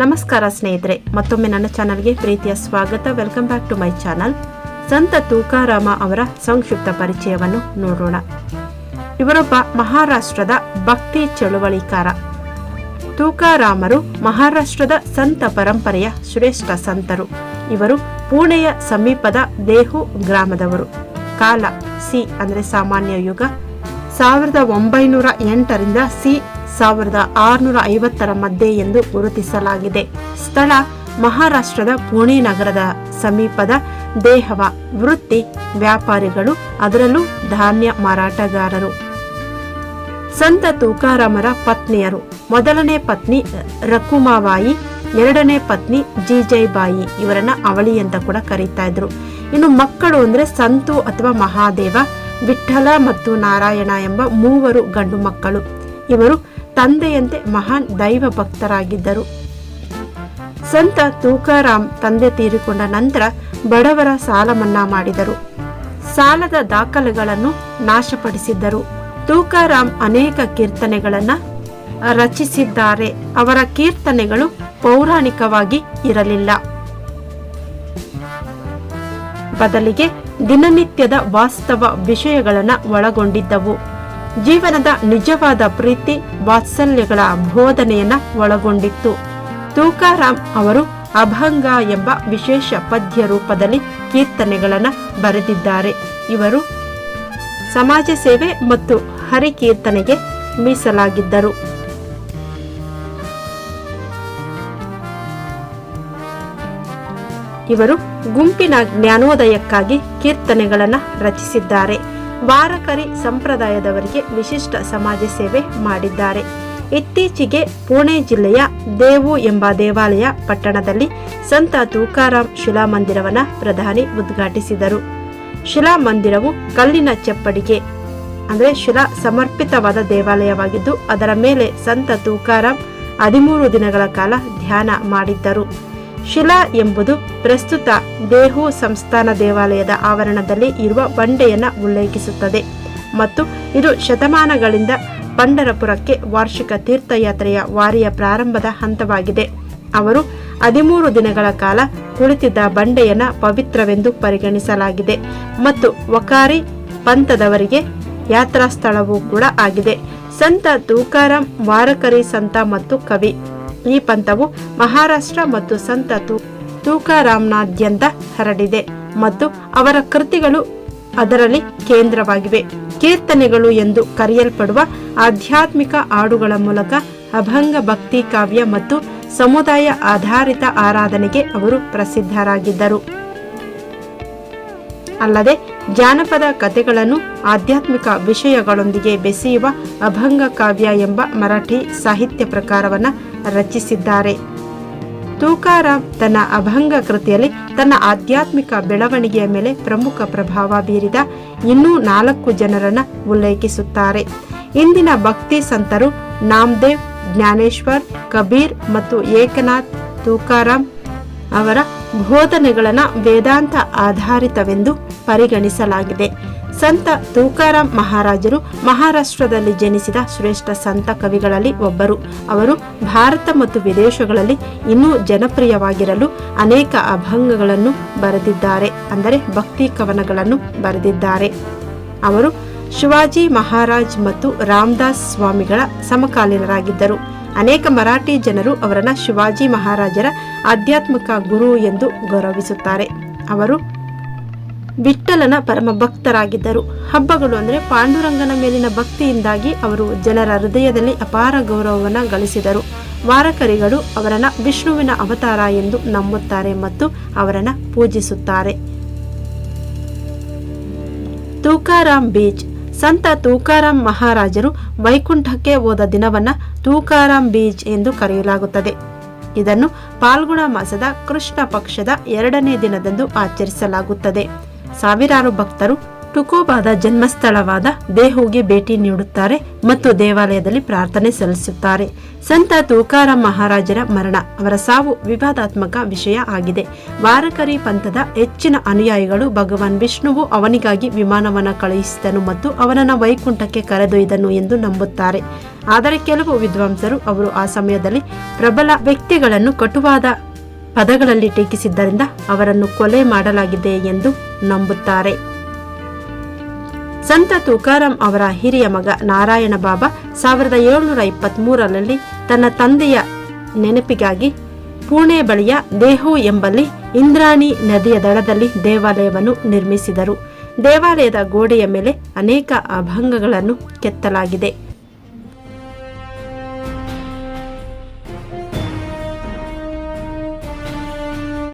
ನಮಸ್ಕಾರ ಸ್ನೇಹಿತರೆ, ಮತ್ತೊಮ್ಮೆ ನನ್ನ ಚಾನಲ್ಗೆ ಪ್ರೀತಿಯ ಸ್ವಾಗತ. Welcome back to my channel Sant Tukaram ಅವರ ಸಂಕ್ಷಿಪ್ತ ಪರಿಚಯವನ್ನು ನೋಡೋಣ. ಇವರೊಬ್ಬ ಮಹಾರಾಷ್ಟ್ರದ ಭಕ್ತಿ ಚಳುವಳಿಕಾರ. ತೂಕಾರಾಮರು ಮಹಾರಾಷ್ಟ್ರದ ಸಂತ ಪರಂಪರೆಯ ಶ್ರೇಷ್ಠ ಸಂತರು. ಇವರು ಪುಣೆಯ ಸಮೀಪದ ದೇಹು ಗ್ರಾಮದವರು. ಕಾಲ ಸಿ ಅಂದರೆ ಸಾಮಾನ್ಯ ಯುಗ. ಸಾವಿರದ ಒಂಬೈನೂರ ಎಂಟರಿಂದ ಸಿ ಸಾವಿರದ ಆರುನೂರ ಐವತ್ತರ ಮಧ್ಯೆ ಎಂದು ಗುರುತಿಸಲಾಗಿದೆ. ಸ್ಥಳ ಮಹಾರಾಷ್ಟ್ರದ ಪುಣೆ ನಗರದ ಸಮೀಪದ ದೇಹವ ವೃತ್ತಿ ವ್ಯಾಪಾರಿಗಳು, ಅದರಲ್ಲೂ ಧಾನ್ಯ ಮಾರಾಟಗಾರರು. ಸಂತ ತುಕಾರಾಮರ ಪತ್ನಿಯರು. ಮೊದಲನೇ ಪತ್ನಿ ರಕುಮಾಬಾಯಿ, ಎರಡನೇ ಪತ್ನಿ ಜಿಜೈಬಾಯಿ ಇವರನ್ನ ಅವಳಿ ಅಂತ ಕೂಡ ಕರೀತಾ ಇದ್ರು. ಇನ್ನು ಮಕ್ಕಳು ಅಂದ್ರೆ ಸಂತು ಅಥವಾ ಮಹಾದೇವ ವಿಠ್ಠಲ ಮತ್ತು ನಾರಾಯಣ ಎಂಬ ಮೂವರು ಗಂಡು ಮಕ್ಕಳು. ಇವರು ತಂದೆಯಂತೆ ಮಹಾನ್ ದೈವ ಭಕ್ತರಾಗಿದ್ದರು. ಸಂತ ತೂಕಾರಾಮ್ ತಂದೆ ತೀರಿಕೊಂಡ ನಂತರ ಬಡವರ ಸಾಲ ಮನ್ನಾ ಮಾಡಿದರು. ಸಾಲದ ದಾಖಲೆಗಳನ್ನು ನಾಶಪಡಿಸಿದ್ದರು. ತೂಕಾರಾಮ್ ಅನೇಕ ಕೀರ್ತನೆಗಳನ್ನು ರಚಿಸಿದ್ದಾರೆ. ಅವರ ಕೀರ್ತನೆಗಳು ಪೌರಾಣಿಕವಾಗಿ ಇರಲಿಲ್ಲ. ಬದಲಿಗೆ ದಿನನಿತ್ಯದ ವಾಸ್ತವ ವಿಷಯಗಳನ್ನು ಒಳಗೊಂಡಿದ್ದವು. ಜೀವನದ ನಿಜವಾದ ಪ್ರೀತಿ, ವಾತ್ಸಲ್ಯಗಳ ಬೋಧನೆಯನ್ನ ಒಳಗೊಂಡಿತ್ತು. ತೂಕಾರಾಮ್ ಅವರು ಅಭಂಗ ಎಂಬ ವಿಶೇಷ ಪದ್ಯ ರೂಪದಲ್ಲಿ ಕೀರ್ತನೆಗಳನ್ನು ಬರೆದಿದ್ದಾರೆ. ಇವರು ಸಮಾಜ ಸೇವೆ ಮತ್ತು ಹರಿಕೀರ್ತನೆಗೆ ಮೀಸಲಾಗಿದ್ದರು. ಇವರು ಗುಂಪಿನ ಜ್ಞಾನೋದಯಕ್ಕಾಗಿ ಕೀರ್ತನೆಗಳನ್ನು ರಚಿಸಿದ್ದಾರೆ. ವಾರಕರಿ ಸಂಪ್ರದಾಯದವರಿಗೆ ವಿಶಿಷ್ಟ ಸಮಾಜ ಸೇವೆ ಮಾಡಿದ್ದಾರೆ. ಇತ್ತೀಚೆಗೆ ಪುಣೆ ಜಿಲ್ಲೆಯ ದೇವು ಎಂಬ ದೇವಾಲಯ ಪಟ್ಟಣದಲ್ಲಿ ಸಂತ ತೂಕಾರಾಮ್ ಶಿಲಾಮಂದಿರವನ್ನು ಪ್ರಧಾನಿ ಉದ್ಘಾಟಿಸಿದರು. ಶಿಲಾಮಂದಿರವು ಕಲ್ಲಿನ ಚಪ್ಪಡಿಗೆ, ಅಂದರೆ ಶಿಲಾ ಸಮರ್ಪಿತವಾದ ದೇವಾಲಯವಾಗಿದ್ದು, ಅದರ ಮೇಲೆ ಸಂತ ತೂಕಾರಾಮ್ ಹದಿಮೂರು ದಿನಗಳ ಕಾಲ ಧ್ಯಾನ ಮಾಡಿದ್ದರು. ಶಿಲಾ ಎಂಬುದು ಪ್ರಸ್ತುತ ದೇಹು ಸಂಸ್ಥಾನ ದೇವಾಲಯದ ಆವರಣದಲ್ಲಿ ಇರುವ ಬಂಡೆಯನ್ನು ಉಲ್ಲೇಖಿಸುತ್ತದೆ. ಮತ್ತು ಇದು ಶತಮಾನಗಳಿಂದ ಪಂಡರಪುರಕ್ಕೆ ವಾರ್ಷಿಕ ತೀರ್ಥಯಾತ್ರೆಯ ವಾರಿಯ ಪ್ರಾರಂಭದ ಹಂತವಾಗಿದೆ. ಅವರು ಹದಿಮೂರು ದಿನಗಳ ಕಾಲ ಕುಳಿತಿದ್ದ ಬಂಡೆಯನ್ನ ಪವಿತ್ರವೆಂದು ಪರಿಗಣಿಸಲಾಗಿದೆ. ಮತ್ತು ವಕಾರಿ ಪಂಥದವರಿಗೆ ಯಾತ್ರಾ ಸ್ಥಳವೂ ಕೂಡ ಆಗಿದೆ. ಸಂತ ತೂಕಾರಾಮ್ ವಾರಕರಿ ಸಂತ ಮತ್ತು ಕವಿ. ಈ ಪಂಥವು ಮಹಾರಾಷ್ಟ್ರ ಮತ್ತು ಸಂತ ತೂಕಾರಾಮ್ನಾದ್ಯಂತ ಹರಡಿದೆ ಮತ್ತು ಅವರ ಕೃತಿಗಳು ಅದರಲ್ಲಿ ಕೇಂದ್ರವಾಗಿವೆ. ಕೀರ್ತನೆಗಳು ಎಂದು ಕರೆಯಲ್ಪಡುವ ಆಧ್ಯಾತ್ಮಿಕ ಹಾಡುಗಳ ಮೂಲಕ ಅಭಂಗ ಭಕ್ತಿ ಕಾವ್ಯ ಮತ್ತು ಸಮುದಾಯ ಆಧಾರಿತ ಆರಾಧನೆಗೆ ಅವರು ಪ್ರಸಿದ್ಧರಾಗಿದ್ದರು. ಅಲ್ಲದೆ ಜಾನಪದ ಕಥೆಗಳನ್ನು ಆಧ್ಯಾತ್ಮಿಕ ವಿಷಯಗಳೊಂದಿಗೆ ಬೆಸೆಯುವ ಅಭಂಗ ಕಾವ್ಯ ಎಂಬ ಮರಾಠಿ ಸಾಹಿತ್ಯ ಪ್ರಕಾರವನ್ನು ರಚಿಸಿದ್ದಾರೆ. ತೂಕಾರಾಮ್ ತನ್ನ ಅಭಂಗ ಕೃತಿಯಲ್ಲಿ ತನ್ನ ಆಧ್ಯಾತ್ಮಿಕ ಬೆಳವಣಿಗೆಯ ಮೇಲೆ ಪ್ರಮುಖ ಪ್ರಭಾವ ಬೀರಿದ ಇನ್ನೂ ನಾಲ್ಕು ಜನರನ್ನು ಉಲ್ಲೇಖಿಸುತ್ತಾರೆ. ಇಂದಿನ ಭಕ್ತಿ ಸಂತರು ನಾಮದೇವ್, ಜ್ಞಾನೇಶ್ವರ್, ಕಬೀರ್ ಮತ್ತು ಏಕನಾಥ್ ತೂಕಾರಾಮ್ ಅವರ ಬೋಧನೆಗಳನ್ನು ವೇದಾಂತ ಆಧಾರಿತವೆಂದು ಪರಿಗಣಿಸಲಾಗಿದೆ. ಸಂತ ತೂಕಾರಾಮ್ ಮಹಾರಾಜರು ಮಹಾರಾಷ್ಟ್ರದಲ್ಲಿ ಜನಿಸಿದ ಶ್ರೇಷ್ಠ ಸಂತ ಕವಿಗಳಲ್ಲಿ ಒಬ್ಬರು. ಅವರು ಭಾರತ ಮತ್ತು ವಿದೇಶಗಳಲ್ಲಿ ಇನ್ನೂ ಜನಪ್ರಿಯವಾಗಿರಲು ಅನೇಕ ಅಭಂಗಗಳನ್ನು ಬರೆದಿದ್ದಾರೆ, ಅಂದರೆ ಭಕ್ತಿ ಕವನಗಳನ್ನು ಬರೆದಿದ್ದಾರೆ. ಅವರು ಶಿವಾಜಿ ಮಹಾರಾಜ್ ಮತ್ತು ರಾಮದಾಸ್ ಸ್ವಾಮಿಗಳ ಸಮಕಾಲೀನರಾಗಿದ್ದರು. ಅನೇಕ ಮರಾಠಿ ಜನರು ಅವರನ್ನು ಶಿವಾಜಿ ಮಹಾರಾಜರ ಆಧ್ಯಾತ್ಮಿಕ ಗುರು ಎಂದು ಗೌರವಿಸುತ್ತಾರೆ. ಅವರು ವಿಠ್ಠಲನ ಪರಮ ಭಕ್ತರಾಗಿದ್ದರು. ಹಬ್ಬಗಳು ಅಂದರೆ ಪಾಂಡುರಂಗನ ಮೇಲಿನ ಭಕ್ತಿಯಿಂದಾಗಿ ಅವರು ಜನರ ಹೃದಯದಲ್ಲಿ ಅಪಾರ ಗೌರವವನ್ನು ಗಳಿಸಿದರು. ವಾರಕರಿಗಳು ಅವರನ್ನು ವಿಷ್ಣುವಿನ ಅವತಾರ ಎಂದು ನಂಬುತ್ತಾರೆ ಮತ್ತು ಅವರನ್ನು ಪೂಜಿಸುತ್ತಾರೆ. ತೂಕಾರಾಮ್ ಬೀಚ್. ಸಂತ ತೂಕಾರಾಮ್ ಮಹಾರಾಜರು ವೈಕುಂಠಕ್ಕೆ ಹೋದ ದಿನವನ್ನ ತೂಕಾರಾಮ್ ಬೀಚ್ ಎಂದು ಕರೆಯಲಾಗುತ್ತದೆ. ಇದನ್ನು ಪಾಲ್ಗುಣ ಮಾಸದ ಕೃಷ್ಣ ಪಕ್ಷದ ಎರಡನೇ ದಿನದಂದು ಆಚರಿಸಲಾಗುತ್ತದೆ. ಸಾವಿರಾರು ಭಕ್ತರು ಟುಕೋಬಾದ ಜನ್ಮಸ್ಥಳವಾದ ದೇಹುಗೆ ಭೇಟಿ ನೀಡುತ್ತಾರೆ ಮತ್ತು ದೇವಾಲಯದಲ್ಲಿ ಪ್ರಾರ್ಥನೆ ಸಲ್ಲಿಸುತ್ತಾರೆ. ಸಂತ ತೂಕಾರಾಮ್ ಮಹಾರಾಜರ ಮರಣ ಅವರ ಸಾವು ವಿವಾದಾತ್ಮಕ ವಿಷಯ ಆಗಿದೆ. ವಾರಕರಿ ಪಂಥದ ಹೆಚ್ಚಿನ ಅನುಯಾಯಿಗಳು ಭಗವಾನ್ ವಿಷ್ಣುವು ಅವನಿಗಾಗಿ ವಿಮಾನವನ್ನು ಕಳುಹಿಸಿದನು ಮತ್ತು ಅವನನ್ನು ವೈಕುಂಠಕ್ಕೆ ಕರೆದೊಯ್ದನು ಎಂದು ನಂಬುತ್ತಾರೆ. ಆದರೆ ಕೆಲವು ವಿದ್ವಾಂಸರು ಅವರು ಆ ಸಮಯದಲ್ಲಿ ಪ್ರಬಲ ವ್ಯಕ್ತಿಗಳನ್ನು ಕಟುವಾದ ಪದಗಳಲ್ಲಿ ಟೀಕಿಸಿದ್ದರಿಂದ ಅವರನ್ನು ಕೊಲೆ ಮಾಡಲಾಗಿದೆ ಎಂದು ನಂಬುತ್ತಾರೆ. ಸಂತ ತುಕಾರಾಂ ಅವರ ಹಿರಿಯ ಮಗ ನಾರಾಯಣ ಬಾಬಾ ಸಾವಿರದ ಏಳುನೂರ ಇಪ್ಪತ್ತ್ಮೂರರಲ್ಲಿ ತನ್ನ ತಂದೆಯ ನೆನಪಿಗಾಗಿ ಪುಣೆ ಬಳಿಯ ದೇಹು ಎಂಬಲ್ಲಿ ಇಂದ್ರಾಣಿ ನದಿಯ ದಡದಲ್ಲಿ ದೇವಾಲಯವನ್ನು ನಿರ್ಮಿಸಿದರು. ದೇವಾಲಯದ ಗೋಡೆಯ ಮೇಲೆ ಅನೇಕ ಅಭಂಗಗಳನ್ನು ಕೆತ್ತಲಾಗಿದೆ.